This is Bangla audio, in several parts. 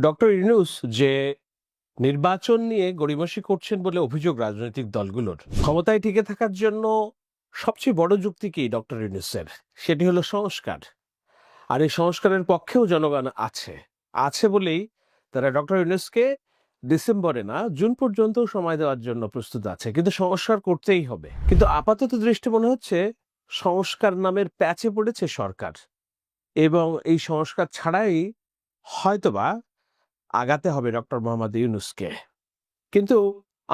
ডক্টর ইউনুস যে নির্বাচন নিয়ে গড়িমসি করছেন বলে অভিযোগ রাজনৈতিক দলগুলোর, ক্ষমতায় টিকে থাকার জন্য সবচেয়ে বড় যুক্তি কি ডক্টর ইউনুসের? সেটি হলো সংস্কার। আর এই সংস্কারের পক্ষেও জনগণ আছে। আছে বলেই তারা ডক্টর ইউনুসকে ডিসেম্বরে না, জুন পর্যন্ত সময় দেওয়ার জন্য প্রস্তুত আছে। কিন্তু সংস্কার করতেই হবে। কিন্তু আপাতত দৃষ্টি মনে হচ্ছে সংস্কার নামের প্যাচে পড়েছে সরকার। এবং এই সংস্কার ছাড়াই হয়তোবা আগাতে হবে ডক্টর মোহাম্মদ ইউনুসকে। কিন্তু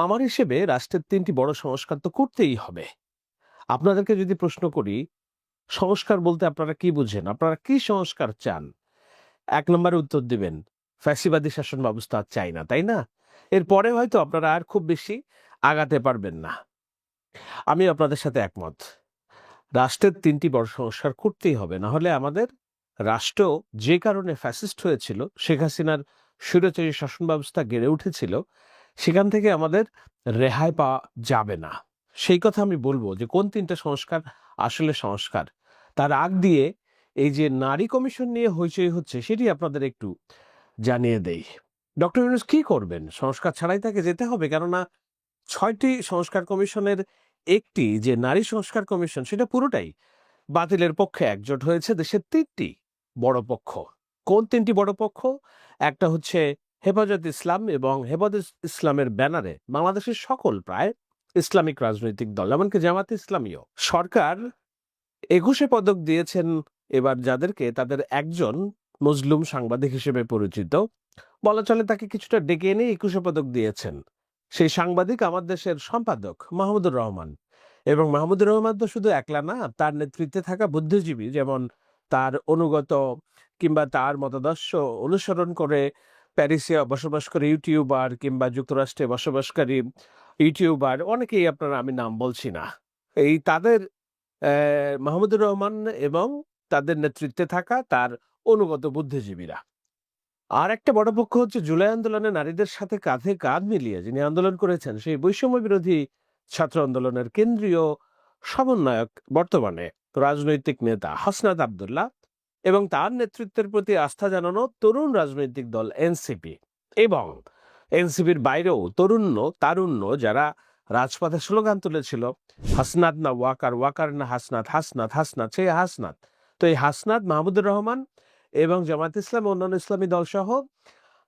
আমার হিসেবে রাষ্ট্রের তিনটি বড় সংস্কার তো করতেই হবে। আপনাদেরকে যদি প্রশ্ন করি, সংস্কার বলতে আপনারা কি বুঝেন? আপনারা কি সংস্কার চান? এক নম্বরে উত্তর দিবেন, ফ্যাসিবাদী শাসন ব্যবস্থা চাই না, তাই না? এরপরে হয়তো আপনারা আর খুব বেশি আগাতে পারবেন না। আমি আপনাদের সাথে একমত। রাষ্ট্রের তিনটি বড় সংস্কার করতেই হবে, না হলে আমাদের রাষ্ট্র যে কারণে ফ্যাসিস্ট হয়েছিল, শেখ হাসিনার স্বৈরাচারী শাসন ব্যবস্থা গড়ে উঠেছিল, সেখান থেকে আমাদের রেহাই পাওয়া যাবে না। সেই কথা আমি বলব যে, কোন তিনটা সংস্কার আসলে সংস্কার? তার আগ দিয়ে এই যে নারী কমিশন নিয়ে হইচই হচ্ছে, সেটি আপনাদের একটু জানিয়ে দেই। ডক্টর ইউনুস কি করবেন? সংস্কার ছাড়াই তাকে যেতে হবে, কেননা ছয়টি সংস্কার কমিশনের একটি যে নারী সংস্কার কমিশন, সেটা পুরোটাই বাতিলের পক্ষে একজোট হয়েছে, দেশের তিনটি বড় পক্ষ। কোন তিনটি বড় পক্ষ? একটা হচ্ছে হেফাজত ইসলাম এবং হেফাজত ইসলামের ব্যানারে বাংলাদেশের সকল প্রায় ইসলামিক রাজনৈতিক দল, এমনকি জামাত ইসলামীয় সরকার একুশে পদক দিয়েছেন এবার যাদেরকে তাদের একজন মজলুম সাংবাদিক হিসেবে পরিচিত। বলা চলে তাকে কিছুটা ডেকে এনে একুশে পদক দিয়েছেন। সেই সাংবাদিক আমার দেশের সম্পাদক মাহমুদুর রহমান। এবং মাহমুদুর রহমান তো শুধু একলা না, তার নেতৃত্বে থাকা বুদ্ধিজীবী যেমন তার অনুগত কিংবা তার মতাদর্শ অনুসরণ করে প্যারিসে বসবাস করে ইউটিউবার কিংবা যুক্তরাষ্ট্রে বসবাসকারী ইউটিউবার, অনেকেই আপনারা আমি নাম বলছি না। এই তাদের মাহমুদুর রহমান এবং তাদের নেতৃত্বে থাকা তার অনুগত বুদ্ধিজীবীরা। আর একটা বড় পক্ষ হচ্ছে জুলাই আন্দোলনে নারীদের সাথে কাঁধে কাঁধ মিলিয়ে যিনি আন্দোলন করেছেন, সেই বৈষম্য বিরোধী ছাত্র আন্দোলনের কেন্দ্রীয় সমন্বয়ক বর্তমানে। রাজনৈতিক নেতা হাসনাত আবদুল্লাহ এবং তার নেতৃত্বের প্রতি আস্থা জানানো তরুণ রাজনৈতিক দল এনসিপি এবং এনসিপির বাইরেও তরুণ্য, তারুণ্য যারা রাজপথে স্লোগান তুলেছিল, হাসনাত না ওয়াকার ওয়াকার না হাসনাত হাসনাত হাসনাত সেই হাসনাত। তো এই হাসনাত মাহমুদুর রহমান এবং জামাত ইসলাম, অন্যান্য ইসলামী দল সহ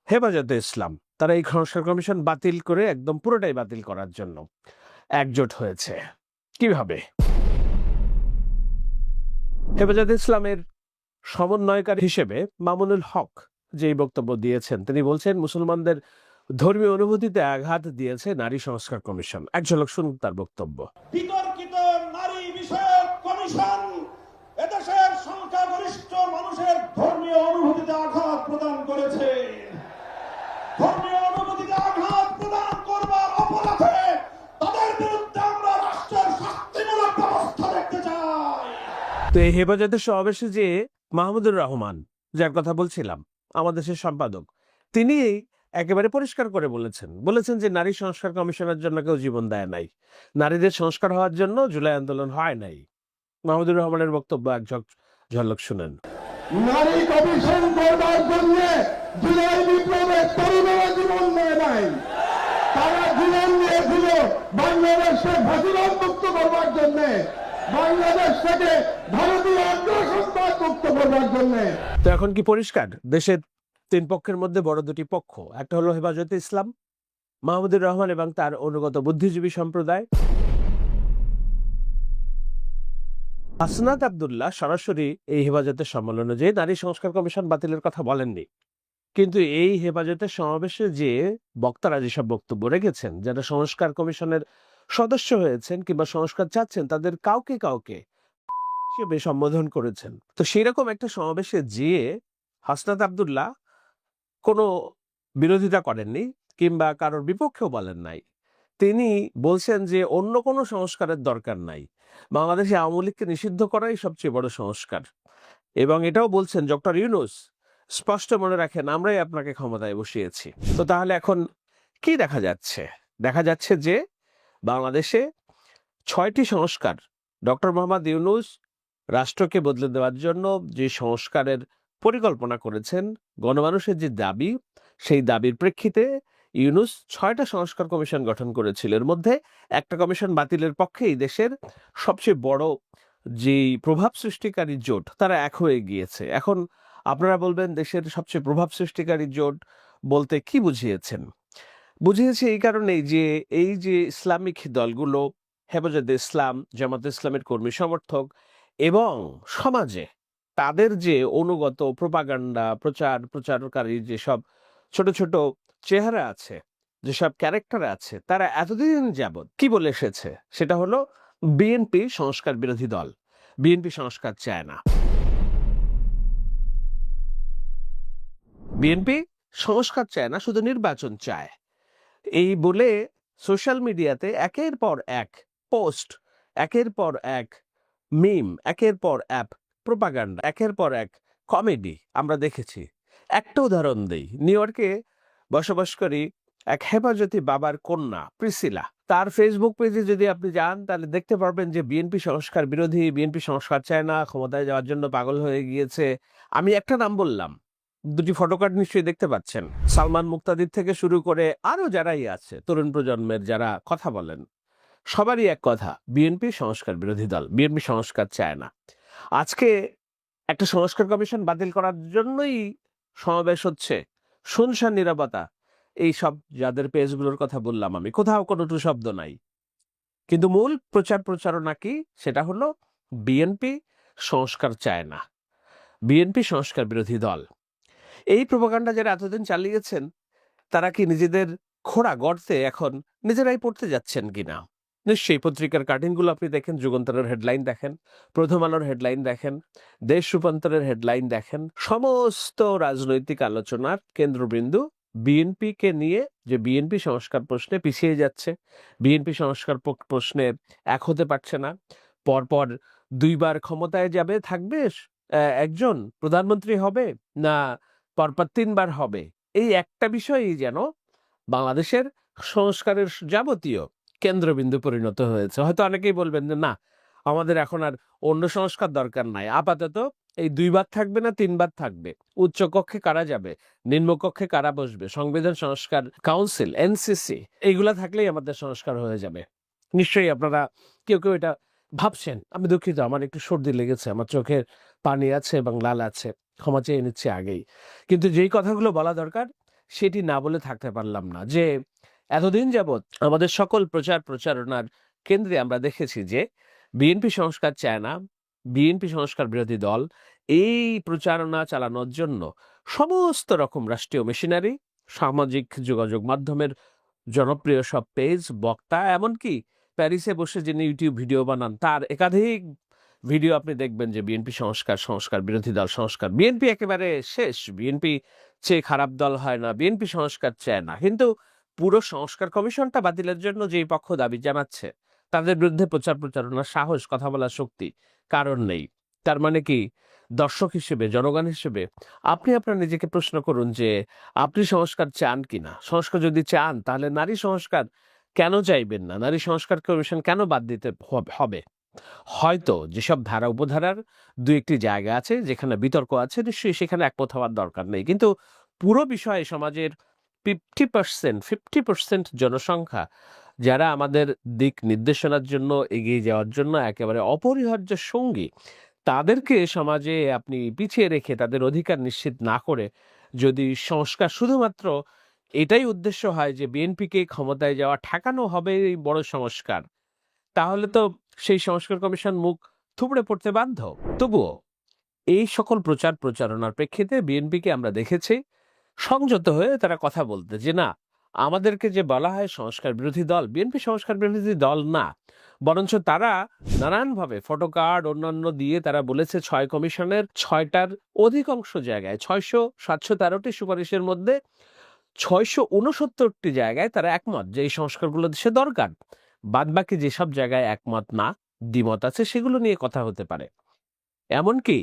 হেফাজতে ইসলাম, তারা এই সংস্কার কমিশন বাতিল করে একদম পুরোটাই বাতিল করার জন্য একজোট হয়েছে। কীভাবে? হেফাজতে ইসলামের সমন্বয়কারী হিসেবে মামুনুল হক যেই বক্তব্য দিয়েছেন, তিনি বলছেন, মুসলমানদের ধর্মীয় অনুভূতিতে আঘাত দিয়েছে নারী সংস্কার কমিশন। এক ঝলক শুনুন তার বক্তব্য। বিতর্কিত নারী বিষয়ক কমিশন এদেশের সংখ্যাগরিষ্ঠ মানুষের ধর্মীয় অনুভূতিতে আঘাত প্রদান করেছে। ধর্মীয় তো এই হেফাজতের সমাবেশে যে মাহমুদুর রহমান, যার কথা বলছিলাম, আমাদের দেশের সম্পাদক তিনি একেবারে পরিষ্কার করে বলেছেন। বলেছেন যে নারী সংস্কার কমিশনের জন্য কেউ জীবন দেয় নাই। নারীদের সংস্কার হওয়ার জন্য জুলাই আন্দোলন হয় নাই। মাহমুদুর রহমানের বক্তব্য এক ঝক ঝলক শুনেন। নারী কমিশন করবার জন্য জুলাই বিপ্লবে তরুণেরা জীবন নেয় নাই। তারা জীবন নিয়েছিল বাংলাদেশকে ফাঁসিবাদ মুক্ত করবার জন্য বাংলাদেশ থেকে তো এখন কি পরিষ্কার? দেশের তিন পক্ষের মধ্যে বড় দুটি পক্ষ, একটা হলো হেফাজতে ইসলাম, মাহমুদুর রহমান এবং তার অনুগত বুদ্ধিজীবী সম্প্রদায়। হাসনাত আবদুল্লাহ সরাসরি এই হেফাজতের সম্মেলনে যে নারী সংস্কার কমিশন বাতিলের কথা বলেননি। কিন্তু এই হেফাজতের সমাবেশে যে বক্তারা যেসব বক্তব্য রেখেছেন যারা সংস্কার কমিশনের সদস্য হয়েছেন কিংবা সংস্কার চাচ্ছেন, তাদের কাউকে কাউকে হিসেবে সম্বোধন করেছেন। তো সেইরকম একটা সমাবেশে যেয়ে হাসনাত আবদুল্লাহ কোনো বিরোধিতা করেননি কিংবা কারোর বিপক্ষেও বলেন নাই। তিনি বলছেন যে অন্য কোনো সংস্কারের দরকার নাই। বাংলাদেশে আওয়ামী লীগকে নিষিদ্ধ করাই সবচেয়ে বড় সংস্কার। এবং এটাও বলছেন ডক্টর ইউনুস, স্পষ্ট মনে রাখেন, আমরাই আপনাকে ক্ষমতায় বসিয়েছি। তো তাহলে এখন কি দেখা যাচ্ছে? দেখা যাচ্ছে যে বাংলাদেশে ছয়টি সংস্কার। ডক্টর মোহাম্মদ ইউনুস রাষ্ট্রকে বদলে দেওয়ার জন্য যে সংস্কারের পরিকল্পনা করেছেন, গণমানুষের যে দাবি, সেই দাবির প্রেক্ষিতে ইউনুস ছয়টা সংস্কার কমিশন গঠন করেছিল। এর মধ্যে একটা কমিশন বাতিলের পক্ষেই দেশের সবচেয়ে বড় যে প্রভাব সৃষ্টিকারী জোট, তারা এক হয়ে গিয়েছে। এখন আপনারা বলবেন দেশের সবচেয়ে প্রভাব সৃষ্টিকারী জোট বলতে কি বুঝিয়েছেন? বুঝিয়েছি এই কারণেই যে, এই যে ইসলামিক দলগুলো, হেফাজতে ইসলাম, জামাত ইসলামের কর্মী সমর্থক এবং সমাজে তাদের যে অনুগত প্রপাগান্ডা, প্রচার, প্রচারকারী যেসব ছোট ছোট চেহারা আছে যেসব ক্যারেক্টার আছে, তারা এতদিন যাবৎ কি বলে এসেছে? সেটা হলো বিএনপি সংস্কার বিরোধী দল। বিএনপি সংস্কার চায় না। বিএনপি সংস্কার চায় না, শুধু নির্বাচন চায়। এই বলে সোশ্যাল মিডিয়াতে একের পর এক পোস্ট একের পর এক মিম একের পর অ্যাপ প্রোপাগান্ডা একের পর এক কমেডি আমরা দেখেছি। একটা উদাহরণ দিই নিউ ইয়র্কে বসবাসকারী এক হেফাজতি বাবার কন্যা প্রিসিলা তার ফেসবুক পেজে যদি আপনি যান, তাহলে দেখতে পারবেন যে বিএনপি সংস্কার বিরোধী বিএনপি সংস্কার চায় না, ক্ষমতায় যাওয়ার জন্য পাগল হয়ে গিয়েছে। আমি একটা নাম বললাম দুটি ফটোকার্ড নিশ্চয়ই দেখতে পাচ্ছেন। সালমান মুক্তাদির থেকে শুরু করে আরও যারাই আছে, তরুণ প্রজন্মের যারা কথা বলেন, সবারই এক কথা বিএনপি সংস্কার বিরোধী দল বিএনপি সংস্কার চায় না। আজকে একটা সংস্কার কমিশন বাতিল করার জন্যই সমাবেশ হচ্ছে। শুনশান নিরাপত্তা, এই সব যাদের পেজগুলোর কথা বললাম আমি, কোথাও কোনো টু শব্দ নাই। কিন্তু মূল প্রচার প্রচারণা কি? সেটা হলো বিএনপি সংস্কার চায় না। বিএনপি সংস্কার বিরোধী দল এই প্রপাগান্ডা যারা এতদিন চালিয়েছেন, তারা কি নিজেদের খোড়া গর্তে এখন নিজেরাই পড়তে যাচ্ছেন কিনা? নিশ্চয়ই পত্রিকার কার্টিনগুলো আপনি দেখেন, যুগান্তরের হেডলাইন দেখেন, প্রথম আলোর হেডলাইন দেখেন, দেশ রূপান্তরের হেডলাইন দেখেন, সমস্ত রাজনৈতিক আলোচনার কেন্দ্রবিন্দু বিএনপিকে নিয়ে যে বিএনপি সংস্কার প্রশ্নে পিছিয়ে যাচ্ছে, বিএনপি সংস্কার প্রশ্নে এক হতে পারছে না, পরপর দুইবার ক্ষমতায় যাবে, থাকবে একজন প্রধানমন্ত্রী হবে না পরপর তিনবার হবে। এই একটা বিষয়ই যেন বাংলাদেশের সংস্কারের যাবতীয় কেন্দ্রবিন্দু পরিণত হয়েছে। হয়তো অনেকেই বলবেন যে, না, আমাদের এখন আর অন্য সংস্কার দরকার নাই। আপাতত এই দুইবার থাকবে না, তিনবার থাকবে। উচ্চ কক্ষে কারা যাবে? নিম্নকক্ষে কারা বসবে? সংবিধান সংস্কার কাউন্সিল, এনসিসি, এইগুলা থাকলেই আমাদের সংস্কার হয়ে যাবে। নিশ্চয়ই আপনারা কেউ কেউ এটা ভাবছেন। আমি দুঃখিত, আমার একটু সর্দি লেগেছে, আমার চোখের পানি আছে এবং লাল আছে। ক্ষমা চেয়ে নিচ্ছে আগেই। কিন্তু যেই কথাগুলো বলা দরকার, সেটি না বলে থাকতে পারলাম না। যে এতদিন যাবৎ আমাদের সকল প্রচার প্রচারণার কেন্দ্রে আমরা দেখেছি যে বিএনপি সংস্কার চায় না, বিএনপি সংস্কার বিরোধী দল এই প্রচারণা চালানোর জন্য সমস্ত রকম রাষ্ট্রীয় মেশিনারি, সামাজিক যোগাযোগ মাধ্যমের জনপ্রিয় সব পেজ, বক্তা, এমনকি প্যারিসে বসে যিনি ইউটিউব ভিডিও বানান, তার একাধিক ভিডিও আপনি দেখবেন যে বিএনপি সংস্কার সংস্কার, বিরোধী দল সংস্কার। বিএনপি একেবারে শেষ। বিএনপি চেয়ে খারাপ দল হয় না, বিএনপি সংস্কার চায় না। কিন্তু পুরো সংস্কার কমিশনটা বাতিলের জন্য যেই পক্ষ দাবি জানাচ্ছে, তাদের বিরুদ্ধে প্রচার প্রচারণার সাহস, কথা বলার শক্তি কারণ নেই। তার মানে কি? দর্শক হিসেবে, জনগণ হিসেবে, আপনি আপনার নিজেকে প্রশ্ন করুন যে আপনি সংস্কার চান কিনা? সংস্কার যদি চান, তাহলে নারী সংস্কার কেন চাইবেন না? নারী সংস্কার কমিশন কেন বাদ দিতে হবে? হয়তো যেসব ধারা উপধারার দু একটি জায়গা আছে, যেখানে বিতর্ক আছে, নিশ্চয়ই সেখানে একমত হওয়ার দরকার নেই। কিন্তু পুরো বিষয়ে সমাজের ফিফটি পার্সেন্ট ফিফটি পার্সেন্ট জনসংখ্যা যারা আমাদের দিক নির্দেশনার জন্য এগিয়ে যাওয়ার জন্য একেবারে অপরিহার্য সঙ্গী, তাদেরকে সমাজে আপনি পিছিয়ে রেখে তাদের অধিকার নিশ্চিত না করে যদি সংস্কার শুধুমাত্র এটাই উদ্দেশ্য হয় যে বিএনপিকে ক্ষমতায় যাওয়া ঠেকানো হবে এই বড় সংস্কার, তাহলে তো সেই সংস্কার কমিশন মুখ থুবড়ে পড়তে বাধ্য। তবুও এই সকল প্রচার প্রচারণার প্রেক্ষিতে বিএনপিকে আমরা দেখেছি, সংযত হয়ে তারা কথা বলতে যে, না, আমাদেরকে যে বলা হয় সংস্কার বিরোধী দল, বিএনপি সংস্কার বিরোধী দল না। বরঞ্চ তারা নানানভাবে ফটোকার্ড অন্যান্য দিয়ে তারা বলেছে ছয় কমিশনের ছয়টার অধিকাংশ জায়গায়, ছয়শো সাতশো তেরোটি সুপারিশের মধ্যে ছয়শো উনসত্তরটি জায়গায় তারা একমত যে এই সংস্কারগুলো দেশে দরকার। বাদবাকি যেসব জায়গায় একমত না, দ্বিমত আছে, সেগুলো নিয়ে কথা হতে পারে। এমনকি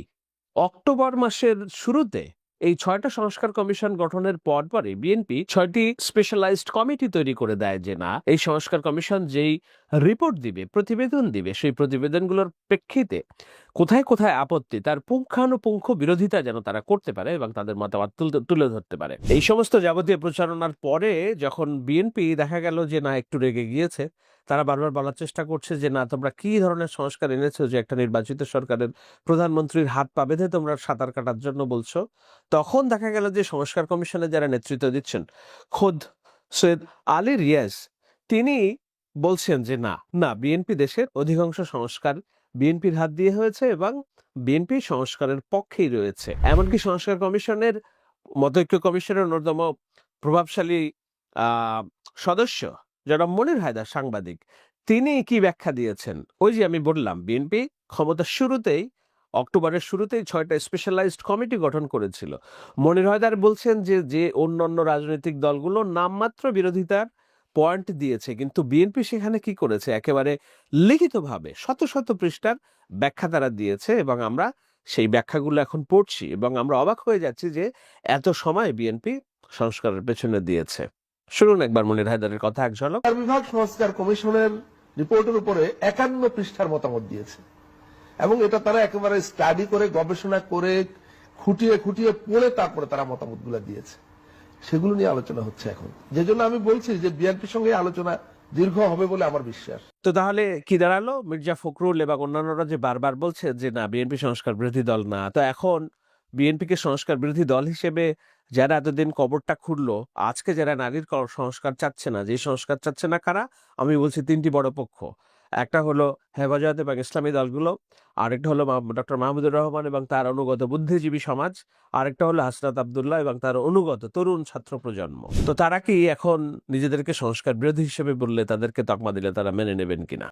অক্টোবর মাসের শুরুতে এই ছয়টা সংস্কার কমিশন গঠনের পর পরে বিএনপি ছয়টি স্পেশালাইজড কমিটি তৈরি করে দেয় যে, না, এই সংস্কার কমিশন যেই রিপোর্ট দিবে, প্রতিবেদন দিবে, সেই প্রতিবেদনগুলোর প্রেক্ষিতে কোথায় কোথায় আপত্তি, তার পুঙ্খানুপুঙ্খ বিরোধিতা যেন তারা করতে পারে এবং তাদের মতামত তুলে ধরতে পারে। এই সমস্ত যাবতীয় প্রচারণার পরে যখন বিএনপি দেখা গেল যে, না, একটু রেগে গিয়েছে। তারা বারবার বলার চেষ্টা করছে যে, না, তোমরা কি ধরনের সংস্কার এনেছো যে, একটা নির্বাচিত সরকারের প্রধানমন্ত্রীর হাত পা বেঁধে তোমরা সাঁতার কাটার জন্য বলছো? তখন দেখা গেল যে, সংস্কার কমিশনে যারা নেতৃত্ব দিচ্ছেন, খোদ সৈয়দ আলী রিয়াজ, তিনি বলছেন যে, না না, বিএনপি দেশের অধিকাংশ সংস্কার বিএনপির হাত দিয়ে হয়েছে এবং বিএনপি সংস্কারের পক্ষেই রয়েছে। এমনকি সংস্কার কমিশনের, মতৈক্য কমিশনের অন্যতম প্রভাবশালী সদস্য জনাব মনির হায়দার সাংবাদিক তিনি কি ব্যাখ্যা দিয়েছেন? ওই যে আমি বললাম, বিএনপি ক্ষমতার শুরুতেই, অক্টোবরের শুরুতেই ছয়টা স্পেশালাইজড কমিটি গঠন করেছিল। মনির হায়দার বলছেন যে যে অন্যান্য রাজনৈতিক দলগুলো নামমাত্র বিরোধিতার পয়েন্ট দিয়েছে, কিন্তু বিএনপি সেখানে কি করেছে? একেবারে লিখিতভাবে শত শত পৃষ্ঠার ব্যাখ্যা তারা দিয়েছে এবং আমরা সেই ব্যাখ্যাগুলো এখন পড়ছি এবং আমরা অবাক হয়ে যাচ্ছি যে, এত সময় বিএনপি সংস্কারের পেছনে দিয়েছে। শুনুন একবার মনির হায়দারের কথা এক ঝলক। বিভাগ সংস্কার কমিশনের রিপোর্টের উপরে একান্ন পৃষ্ঠার মতামত দিয়েছে। এবং এটা তারা একেবারে স্টাডি করে গবেষণা করে খুঁটিয়ে খুঁটিয়ে পড়ে তারপরে তারা মতামতগুলো দিয়েছে। সেগুলো নিয়ে আলোচনা হচ্ছে এখন। যে জন্য আমি বলছি যে বিএনপির সঙ্গে আলোচনা দীর্ঘ হবে বলে আমার বিশ্বাস। তো তাহলে কি দাঁড়াল? মির্জা ফখরুল এবং অন্যান্যরা যে বারবার বলছে যে না বিএনপি সংস্কার বিরোধী দল না। তো এখন বিএনপিকে সংস্কার বিরোধী দল হিসেবে যারা এতদিন কবরটা খুললো আজকে যারা নারীর সংস্কার চাচ্ছে না, যে সংস্কার চাচ্ছে না কারা? আমি বলছি তিনটি বড় পক্ষ। একটা হলো হেফাজত এবং ইসলামী দলগুলো, আরেকটা হলো ডক্টর মাহমুদুর রহমান এবং তার অনুগত বুদ্ধিজীবী সমাজ, আরেকটা হলো হাসনাত আবদুল্লাহ এবং তার অনুগত তরুণ ছাত্র প্রজন্ম। তো তারা কি এখন নিজেদেরকে সংস্কার বিরোধী হিসেবে বললে তাদেরকে তকমা দিলে তারা মেনে নেবেন কিনা?